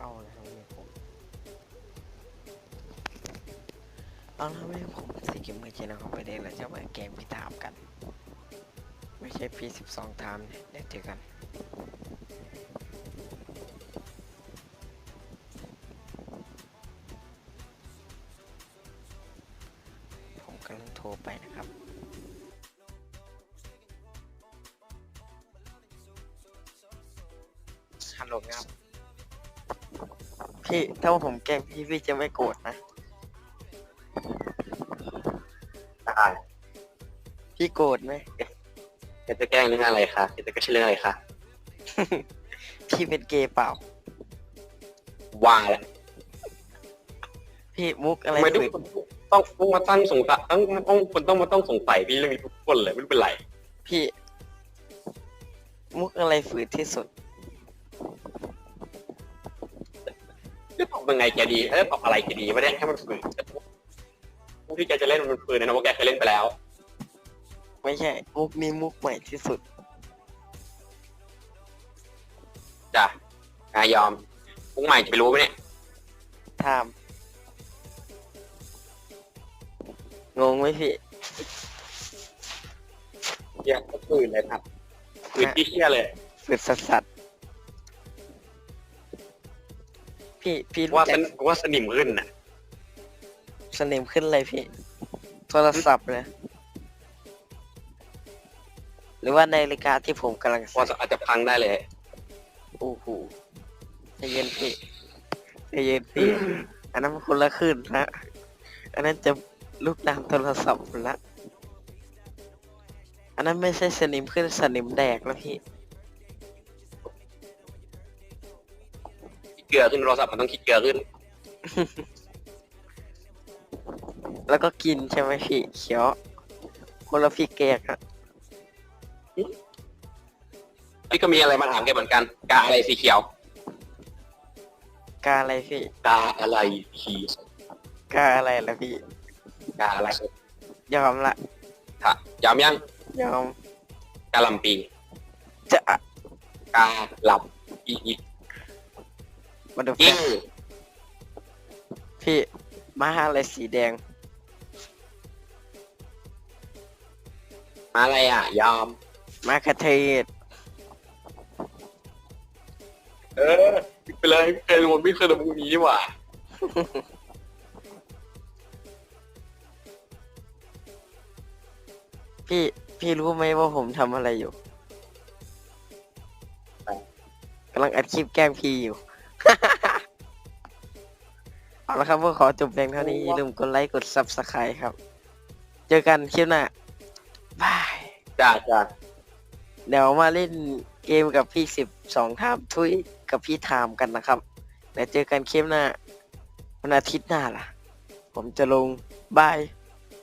เอาเลยครับไม่ผมเอาละไม่ผมสิกิมเมอร์จีนะครับประเด็นเราจะมาเกมพี่ถามกัน ไม่ใช่พีสิบสองถามเนี่ยเดี๋ยวเจอกันผมกำลังโทรไปนะครับ ฮัลโหลครับ พี่ถ้าว่าผมแกล้งพี่พี่จะไม่โกรธนะ ได้พี่โกรธไหม แกจะแกล้งเรื่องอะไรคะแกจะแกล้งเรื่องอะไรคะพี่เป็นเกย์เปล่าว่าแหละพี่มุกอะไรทำไมทุกฝืนคนต้องต้องมาตั้งสงสัยต้องต้องคนต้องมาต้องสงสัยพี่เรื่องนี้ทุกคนเลยไม่รู้เป็นไร พี่ มุกอะไรฝืนที่สุด จะตอบยังไงแกดีเออตอบอะไรแกดีไม่ได้ให้มันฝืนมุกที่แกจะเล่นมันฝืนนะนะว่าแกเคยเล่นไปแล้ว ไม่ใช่ มุกนี้มุกใหม่ที่สุดจ้ะนายยอมมุกใหม่จะไปรู้ไหมเนี่ยถามงงไหมพี่เชี่ยฝืนเลยครับฝืนที่เชี่ยเลยฝืนสัสสัส พี่พี่รู้ว่าจัสกนว่าสนิมขึ้นน่ะ สนิมขึ้นเลยพี่ โทรศัพท์เลยหรือว่านาฬิกาที่ผมกำลังว่าใส่อาจจะพังได้เลยโอ้โหใจเย็นพี่ใจเย็นพี่ อันนั้นมันคนละขึ้นละอันนั้นจะลูกน้ำโทรศัพท์ละอันนั้นไม่ใช่สนิมขึ้นสนิมแดกแล้วพี่ เกลือขึ้นโทรศัพท์มันต้องคิดเกลือขึ้น แล้วก็กินใช่ไหมพี่เขียวคนละพี่แกกอะพี่ก็มีอะไรมาถามแกเหมือนกัน กาอะไรสีเขียว กาอะไรพี่กาอะไรสีกาอะไรล่ะพี่กาอะไรยอมละค่ะยอมยังยอมกาลำปีจะกาหลับอีอี มาดูแฟกิ้นงพี่มาอะไรสีแดง มาอะไรอะ ยอม มาคาเทศเออไปเลยไม่เคยรู้ไม่เคยรู้มุกนี้นี่หว่าพี่พี่รู้ไหมว่าผมทำอะไรอยู่กำลังอัดคลิปแกล้งพี่อยู่ เอาละครับก็ขอจบเพียงเท่านี้อย่าลืมกดไลค์กด subscribe ครับ เจอกันคลิปหน้าบาย จ้าจ้าเดี๋ยวมาเล่นเกมกับพี่สิบสองทามทุยกับพี่ไทามกันนะครับเดี๋ยวเจอกันคลิปหน้าวันอาทิตย์หน้าล่ะ ผมจะลงบาย